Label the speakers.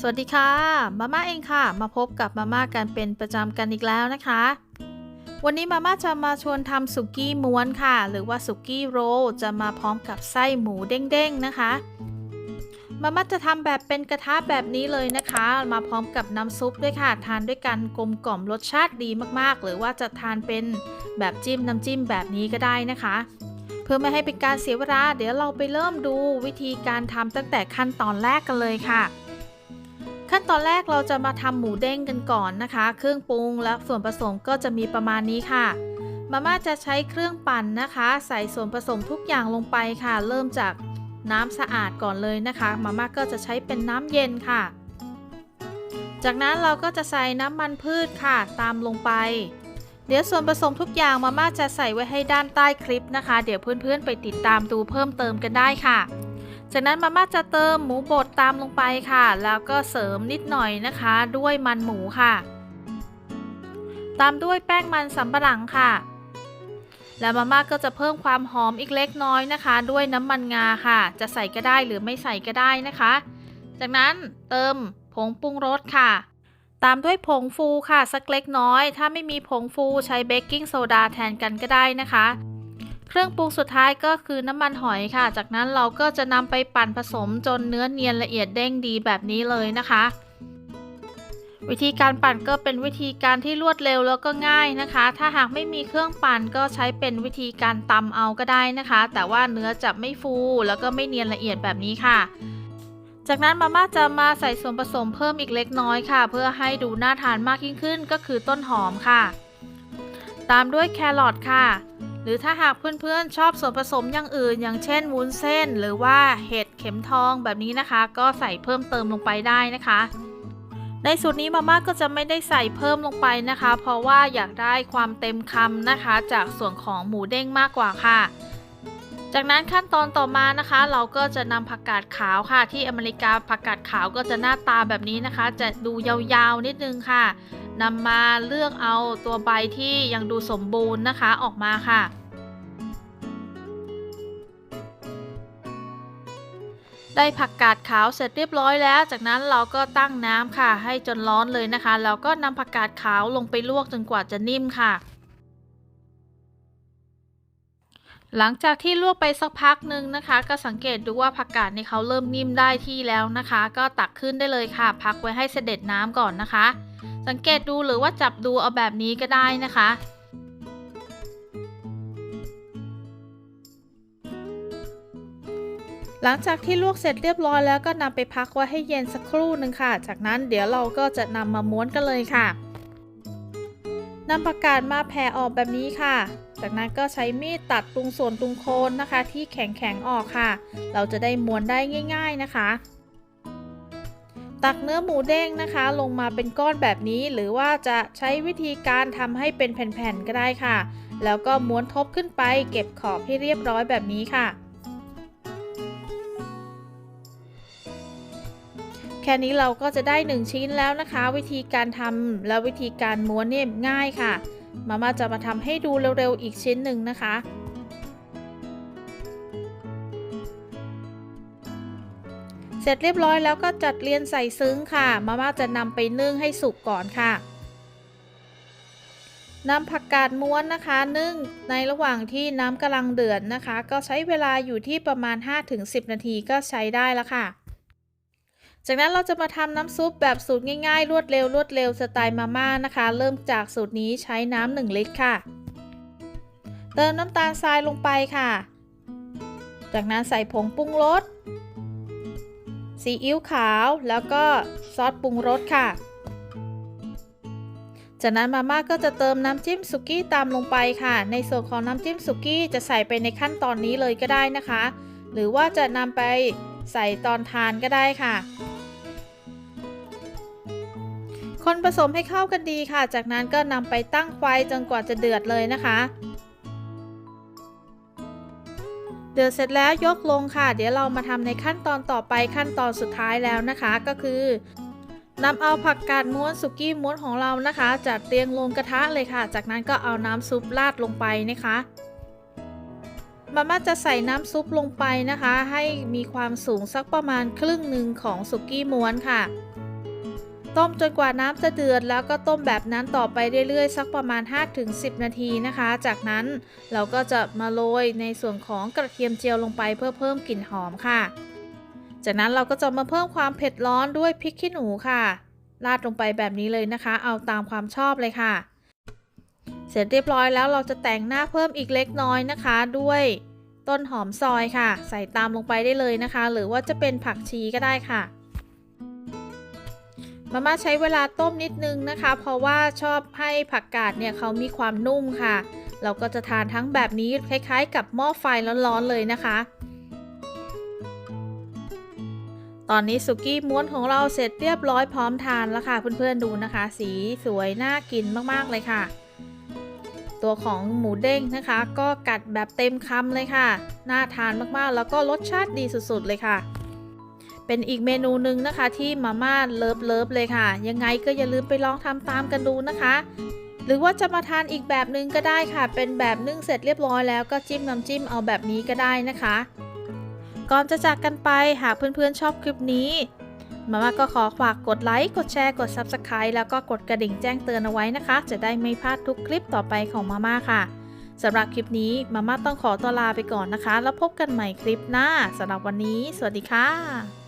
Speaker 1: สวัสดีค่ะมาม่าเองค่ะ มาพบกับมาม่ากันเป็นประจำกันอีกแล้วนะคะ วันนี้มาม่าจะมาชวนทำสุกี้ม้วนค่ะ หรือว่าสุกี้โรลจะมาพร้อมกับไส้หมูเด้งๆนะคะ มาม่าจะทำแบบเป็นกระทะแบบนี้เลยนะคะ มาพร้อมกับน้ำซุปด้วยค่ะ ทานด้วยกันกลมกล่อมรสชาติดีมากๆ หรือว่าจะทานเป็นแบบจิ้มน้ำจิ้มแบบนี้ก็ได้นะคะเพื่อไม่ให้เป็นการเสียเวลา เดี๋ยวเราไปเริ่มดูวิธีการทำตั้งแต่ขั้นตอนแรกกันเลยค่ะ ขั้นตอนแรกเราจะมาทำหมูเด้งกันก่อนนะคะ เครื่องปรุงและส่วนผสมก็จะมีประมาณนี้ค่ะ มาม่าจะใช้เครื่องปั่นนะคะ ใส่ส่วนผสมทุกอย่างลงไปค่ะ เริ่มจากน้ำสะอาดก่อนเลยนะคะ มาม่าก็จะใช้เป็นน้ำเย็นค่ะ จากนั้นเราก็จะใส่น้ำมันพืชค่ะ ตามลงไป เดี๋ยวส่วนผสมทุกอย่างมาม่าจะใส่ไว้ให้ด้านใต้คลิปนะคะ เดี๋ยวเพื่อนๆไปติดตามดูเพิ่มเติมกันได้ค่ะ จากนั้นมาม่าจะเติมหมูบดตามลงไปค่ะ แล้วก็เสริมนิดหน่อยนะคะ ด้วยมันหมูค่ะ ตามด้วยแป้งมันสำปะหลังค่ะ แล้วมาม่าก็จะเพิ่มความหอมอีกเล็กน้อยนะคะ ด้วยน้ำมันงาค่ะ จะใส่ก็ได้หรือไม่ใส่ก็ได้นะคะ จากนั้นเติมผงปรุงรสค่ะ ตามด้วยผงฟูค่ะ สักเล็กน้อย ถ้าไม่มีผงฟูใช้เบกกิ้งโซดาแทนกันก็ได้นะคะ เครื่องปรุงสุดท้ายก็คือน้ำมันหอยค่ะ จากนั้นเราก็จะนำไปปั่นผสมจนเนื้อเนียนละเอียดเด้งดีแบบนี้เลยนะคะ วิธีการปั่นก็เป็นวิธีการที่รวดเร็วแล้วก็ง่ายนะคะ ถ้าหากไม่มีเครื่องปั่นก็ใช้เป็นวิธีการตำเอาก็ได้นะคะ แต่ว่าเนื้อจะไม่ฟูแล้วก็ไม่เนียนละเอียดแบบนี้ค่ะจากนั้นมาม่าจะมาใส่ส่วนผสมเพิ่มอีกเล็กน้อยค่ะ เพื่อให้ดูน่าทานมากยิ่งขึ้นก็คือต้นหอมค่ะ ตามด้วยแครอทค่ะ รือถ้าหากเพื่อนๆชอบส่วนผสมอย่างอื่น อย่างเช่นวุ้นเส้น หรือว่าเห็ดเข็มทองแบบนี้นะคะ ก็ใส่เพิ่มเติมลงไปได้นะคะ ในสูตรนี้มาม่าก็จะไม่ได้ใส่เพิ่มลงไปนะคะ เพราะว่าอยากได้ความเต็มคำนะคะ จากส่วนของหมูเด้งมากกว่าค่ะจากนั้นขั้นตอนต่อมานะคะ เราก็จะนำผักกาดขาวค่ะ ที่อเมริกาผักกาดขาวก็จะหน้าตาแบบนี้นะคะ จะดูยาวๆนิดนึงค่ะนำมาเลือกเอาตัวใบที่ยังดูสมบูรณ์นะคะออกมาค่ะ ได้ผักกาดขาวเสร็จเรียบร้อยแล้ว จากนั้นเราก็ตั้งน้ำค่ะ ให้จนร้อนเลยนะคะ แล้วก็นำผักกาดขาวลงไปลวกจนกว่าจะนิ่มค่ะ หลังจากที่ลวกไปสักพักหนึ่งนะคะ ก็สังเกตดูว่าผักกาดในเขาเริ่มนิ่มได้ที่แล้วนะคะ ก็ตักขึ้นได้เลยค่ะ พักไว้ให้เสด็จน้ำก่อนนะคะ สังเกตดูหรือว่าจับดูเอาแบบนี้ก็ได้นะคะ หลังจากที่ลวกเสร็จเรียบร้อยแล้วก็นำไปพักไว้ให้เย็นสักครู่หนึ่งค่ะ จากนั้นเดี๋ยวเราก็จะนำมาม้วนกันเลยค่ะนำผักกาดมาแผ่ออกแบบนี้ค่ะ จากนั้นก็ใช้มีดตัดตรงส่วนตรงโคนนะคะ ที่แข็งๆออกค่ะ เราจะได้ม้วนได้ง่าย ๆนะคะ ตักเนื้อหมูเด้งนะคะ ลงมาเป็นก้อนแบบนี้ หรือว่าจะใช้วิธีการทำให้เป็นแผ่นๆก็ได้ค่ะ แล้วก็ม้วนทบขึ้นไป เก็บขอบให้เรียบร้อยแบบนี้ค่ะ ค่นี้เราก็จะได้ 1 ชิ้นแล้วนะคะ วิธีการทำและวิธีการม้วนเนี่ยง่ายค่ะ มาม่าจะมาทำให้ดูเร็วๆอีกชิ้นหนึ่งนะคะเสร็จเรียบร้อยแล้วก็จัดเรียนใส่ซึ้งค่ะ มาม่าจะนำไปนึ่งให้สุกก่อนค่ะนำผักกาดม้วนนะคะ นึ่งในระหว่างที่น้ำกำลังเดือดนะคะ ก็ใช้เวลาอยู่ที่ประมาณ 5-10 นาทีก็ใช้ได้แล้วค่ะ จากนั้นเราจะมาทำน้ำซุปแบบสูตรง่ายๆ รวดเร็วรวดเร็วสไตล์มาม่านะคะ เริ่มจากสูตรนี้ใช้น้ำ1ลิตรค่ะ เติมน้ำตาลทรายลงไปค่ะ จากนั้นใส่ผงปรุงรสซีอิ๊วขาวแล้วก็ซอสปรุงรสค่ะ จากนั้นมาม่าก็จะเติมน้ำจิ้มสุกี้ตามลงไปค่ะ ในส่วนของน้ำจิ้มสุกี้จะใส่ไปในขั้นตอนนี้เลยก็ได้นะคะ หรือว่าจะนำไปใส่ตอนทานก็ได้ค่ะ คนผสมให้เข้ากันดีค่ะ จากนั้นก็นำไปตั้งไฟจนกว่าจะเดือดเลยนะคะ เดือดเสร็จแล้วยกลงค่ะ เดี๋ยวเรามาทำในขั้นตอนต่อไปขั้นตอนสุดท้ายแล้วนะคะก็คือนำเอาผักกาดม้วนสุกี้ม้วนของเรานะคะ จัดเรียงลงกระทะเลยค่ะ จากนั้นก็เอาน้ำซุปราดลงไปนะคะมาม่าจะใส่น้ำซุปลงไปนะคะ ให้มีความสูงสักประมาณครึ่งหนึ่งของสุกี้ม้วนค่ะ ต้มจนกว่าน้ำจะเดือดแล้วก็ต้มแบบนั้นต่อไปเรื่อยๆ สักประมาณ 5-10 นาทีนะคะ จากนั้นเราก็จะมาโรยในส่วนของกระเทียมเจียวลงไปเพื่อเพิ่มกลิ่นหอมค่ะ จากนั้นเราก็จะมาเพิ่มความเผ็ดร้อนด้วยพริกขี้หนูค่ะ ราดลงไปแบบนี้เลยนะคะ เอาตามความชอบเลยค่ะ เสร็จเรียบร้อยแล้วเราจะแต่งหน้าเพิ่มอีกเล็กน้อยนะคะ ด้วยต้นหอมซอยค่ะ ใส่ตามลงไปได้เลยนะคะ หรือว่าจะเป็นผักชีก็ได้ค่ะ มาม่าใช้เวลาต้มนิดนึงนะคะ เพราะว่าชอบให้ผักกาดเนี่ยเขามีความนุ่มค่ะ เราก็จะทานทั้งแบบนี้คล้ายๆ กับหม้อไฟร้อนๆเลยนะคะ ตอนนี้สุกี้ม้วนของเราเสร็จเรียบร้อยพร้อมทานแล้วค่ะ เพื่อนๆดูนะคะ สีสวยน่ากินมากๆเลยค่ะ ตัวของหมูเด้งนะคะ ก็กัดแบบเต็มคำเลยค่ะ น่าทานมากๆ แล้วก็รสชาติดีสุดๆเลยค่ะ เป็นอีกเมนูหนึ่งนะคะที่มาม่าเลิฟเลิฟเลยค่ะ ยังไงก็อย่าลืมไปลองทำตามกันดูนะคะ หรือว่าจะมาทานอีกแบบนึงก็ได้ค่ะ เป็นแบบนึ่งเสร็จเรียบร้อยแล้วก็จิ้มน้ำจิ้มเอาแบบนี้ก็ได้นะคะ ก่อนจะจากกันไปหากเพื่อนๆชอบคลิปนี้มาม่าก็ขอฝากกดไลค์ กดแชร์ กด Subscribe แล้วก็กดกระดิ่งแจ้งเตือนเอาไว้นะคะ จะได้ไม่พลาดทุกคลิปต่อไปของมาม่าค่ะสำหรับคลิปนี้มาม่าต้องขอตัวลาไปก่อนนะคะ แล้วพบกันใหม่คลิปหน้าสำหรับวันนี้ สวัสดีค่ะ